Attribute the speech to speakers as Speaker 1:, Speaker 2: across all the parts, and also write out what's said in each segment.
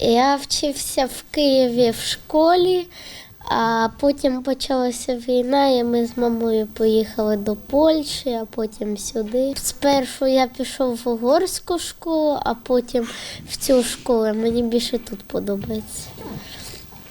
Speaker 1: Я вчився в Києві в школі, а потім почалася війна, і ми з мамою поїхали до Польщі, а потім сюди. Спершу я пішов в угорську школу, а потім в цю школу. Мені більше тут подобається.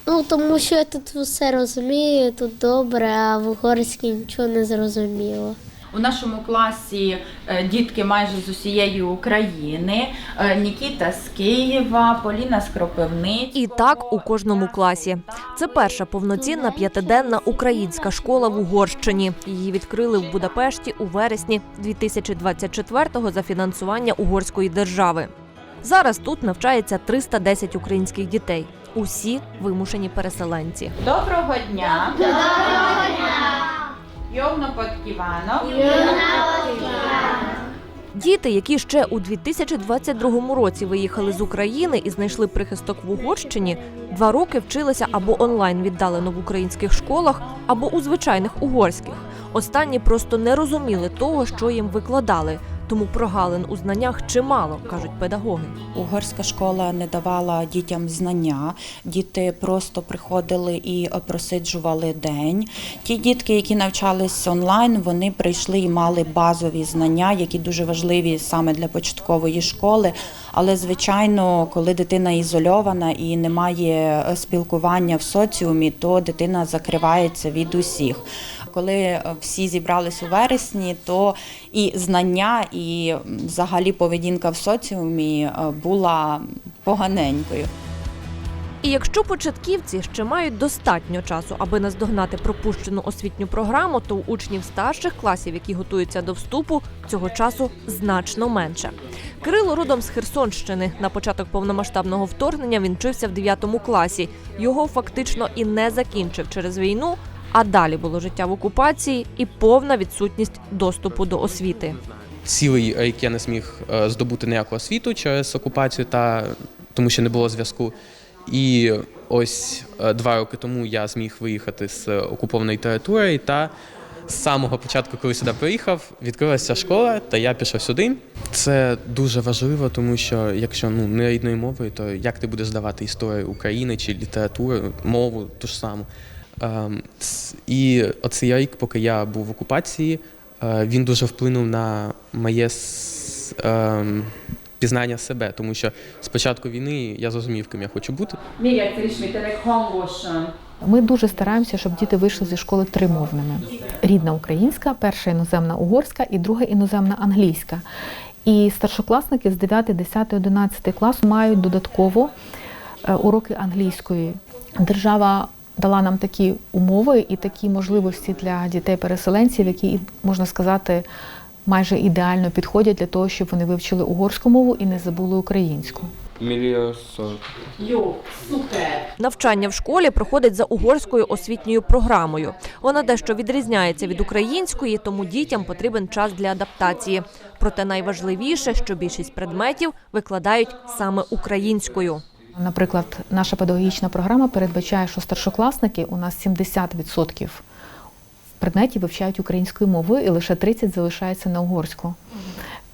Speaker 1: Ну, тому що я тут все розумію, тут добре, а в угорській нічого не зрозуміло.
Speaker 2: У нашому класі е, дітки майже з усієї України. Е, Нікіта з Києва, Поліна з Кропивниць.
Speaker 3: І так у кожному класі. Це перша повноцінна п'ятиденна українська школа в Угорщині. Її відкрили в Будапешті у вересні 2024-го за фінансування угорської держави. Зараз тут навчається 310 українських дітей. Усі вимушені переселенці.
Speaker 2: Доброго дня! Доброго дня! Йовно Подківанов.
Speaker 3: Діти, які ще у 2022 році виїхали з України і знайшли прихисток в Угорщині, два роки вчилися або онлайн віддалено в українських школах, або у звичайних угорських. Останні просто не розуміли того, що їм викладали, тому прогалин у знаннях чимало, кажуть педагоги.
Speaker 4: Угорська школа не давала дітям знання. Діти просто приходили і просиджували день. Ті дітки, які навчались онлайн, вони прийшли і мали базові знання, які дуже важливі саме для початкової школи. Але звичайно, коли дитина ізольована і не має е, спілкування в соціумі, то дитина закривається від усіх. Коли е, всі зібрались у вересні, то і знання, і взагалі поведінка в соціумі е, була поганенькою.
Speaker 3: І якщо початківці ще мають достатньо часу, аби наздогнати пропущену освітню програму, то у учнів старших класів, які готуються до вступу, цього часу значно менше. Кирило родом з Херсонщини. На початок повномасштабного вторгнення він вчився в 9 класі. Його фактично і не закінчив через війну. А далі було життя в окупації і повна відсутність доступу до освіти.
Speaker 5: Цілий рік я не зміг е, здобути ніяку освіту через окупацію, та тому що не було зв'язку. І ось е, два роки тому я зміг виїхати з окупованої території. Та з самого початку, коли сюди приїхав, відкрилася школа, та я пішов сюди. Це дуже важливо, тому що якщо ну не рідною мовою, то як ти будеш здавати історію України чи літературу, мову ту ж саму. Ем, І оцей рік, поки я був в окупації, е, він дуже вплинув на моє ем, пізнання себе, тому що з початку війни я зрозумів, ким я хочу бути.
Speaker 6: Ми дуже стараємося, щоб діти вийшли зі школи тримовними: рідна українська, перша іноземна угорська і друга іноземна англійська. І старшокласники з 9, 10, 11 класу мають додатково е, уроки англійської. Держава дала нам такі умови і такі можливості для дітей-переселенців, які можна сказати. Майже ідеально підходять для того, щоб вони вивчили угорську мову і не забули українську.
Speaker 2: Jó!
Speaker 3: Навчання в школі проходить за угорською освітньою програмою. Вона дещо відрізняється від української, тому дітям потрібен час для адаптації. Проте найважливіше, що більшість предметів викладають саме українською.
Speaker 6: Наприклад, наша педагогічна програма передбачає, що старшокласники у нас 70% предметів вивчають українською мовою і лише 30% залишається на угорську.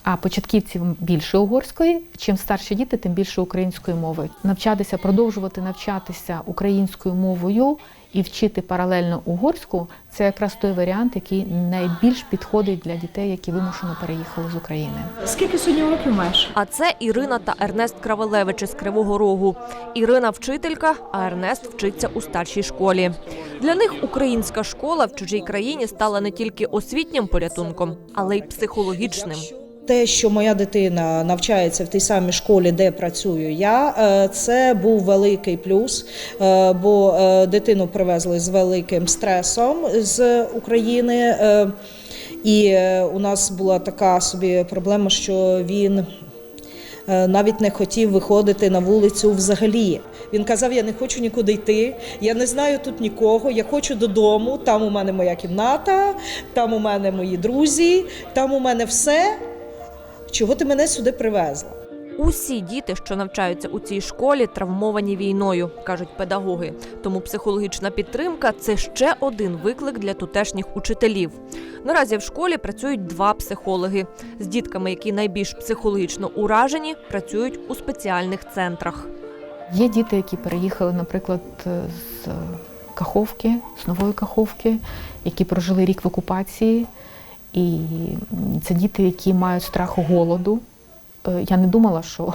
Speaker 6: А початківців більше угорської, чим старші діти, тим більше української мови. Навчатися, продовжувати навчатися українською мовою і вчити паралельно угорську це якраз той варіант, який найбільш підходить для дітей, які вимушено переїхали з України.
Speaker 7: Скільки сьогодні років маєш?
Speaker 3: А це Ірина та Ернест Кравелевич із Кривого Рогу. Ірина вчителька, а Ернест вчиться у старшій школі. Для них українська школа в чужій країні стала не тільки освітнім порятунком, але й психологічним.
Speaker 8: Те, що моя дитина навчається в тій самій школі, де працюю я, е, це був великий плюс, е, бо е, дитину привезли з великим стресом з України. І у нас була така собі проблема, що він навіть не хотів виходити на вулицю взагалі. Він казав: Я не хочу нікуди йти, я не знаю тут нікого, я хочу додому. Там у мене моя кімната, там у мене мої друзі, там у мене все. Чого ти мене сюди привезла?
Speaker 3: Усі діти, що навчаються у цій школі, травмовані війною, кажуть педагоги. Тому психологічна підтримка це ще один виклик для тутешніх учителів. Наразі в школі працюють два психологи. З дітками, які найбільш психологічно уражені, працюють у спеціальних центрах.
Speaker 6: Є діти, які переїхали, наприклад, з Каховки, з Нової Каховки, які прожили рік в окупації. І це діти, які мають страху голоду. Е, Я не думала, що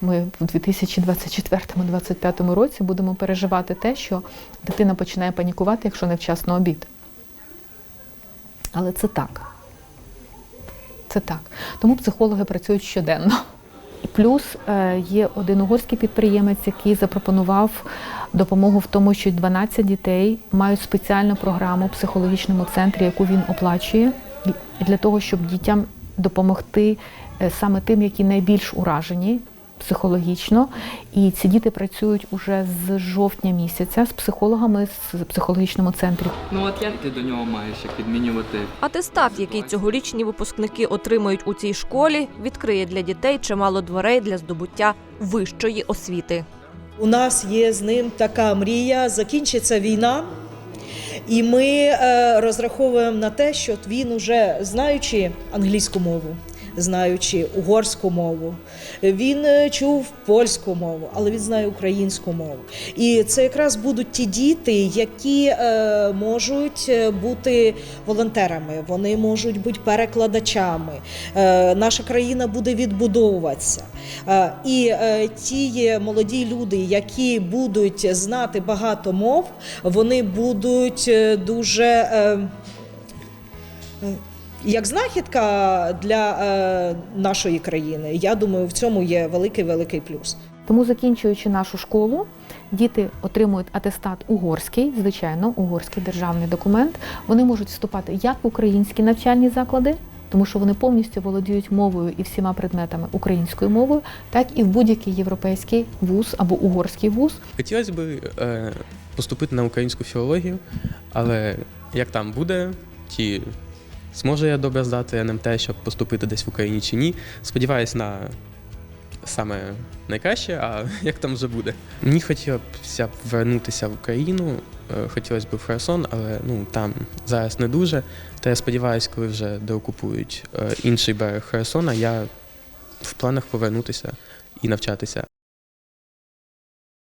Speaker 6: ми в 2024-2025 році будемо переживати те, що дитина починає панікувати, якщо невчасно обід. Але це так. Це так. Тому психологи працюють щоденно. Плюс е, є один угорський підприємець, який запропонував допомогу в тому, що 12 дітей мають спеціальну програму в психологічному центрі, яку він оплачує, для того, щоб дітям допомогти е, саме тим, які найбільш уражені психологічно. І ці діти працюють уже з жовтня місяця з психологами з психологічному центрі.
Speaker 9: Ну от як ти до нього маєш як відмінювати
Speaker 3: Атестат, який цьогорічні випускники отримають у цій школі, відкриє для дітей чимало дверей для здобуття вищої освіти.
Speaker 8: У нас є з ним така мрія. Закінчиться війна, і ми е, розраховуємо на те, що він уже знаючи англійську мову. Знаючи угорську мову, він е, чув польську мову, але він знає українську мову. І це якраз будуть ті діти, які е, можуть е, бути волонтерами, вони можуть бути перекладачами. Наша країна буде відбудовуватися. І ті молоді люди, які будуть знати багато мов, вони будуть дуже. Як знахідка для е, нашої країни, я думаю, в цьому є великий великий плюс.
Speaker 6: Тому, закінчуючи нашу школу, діти отримують атестат угорський, звичайно, угорський державний документ. Вони можуть вступати як в українські навчальні заклади, тому що вони повністю володіють мовою і всіма предметами українською мовою, так і в будь-який європейський вуз або угорський вуз.
Speaker 5: Хотілося б е, поступити на українську філологію, але як там буде, чи зможу я добре здати НМТ, щоб поступити десь в Україні чи ні. Сподіваюсь на саме найкраще, а як там вже буде. Мені хотілося б вернутися в Україну, е, хотілося б в Херсон, але ну там зараз не дуже. Та я сподіваюся, коли вже деокупують е, інший берег Херсона, я в планах повернутися і навчатися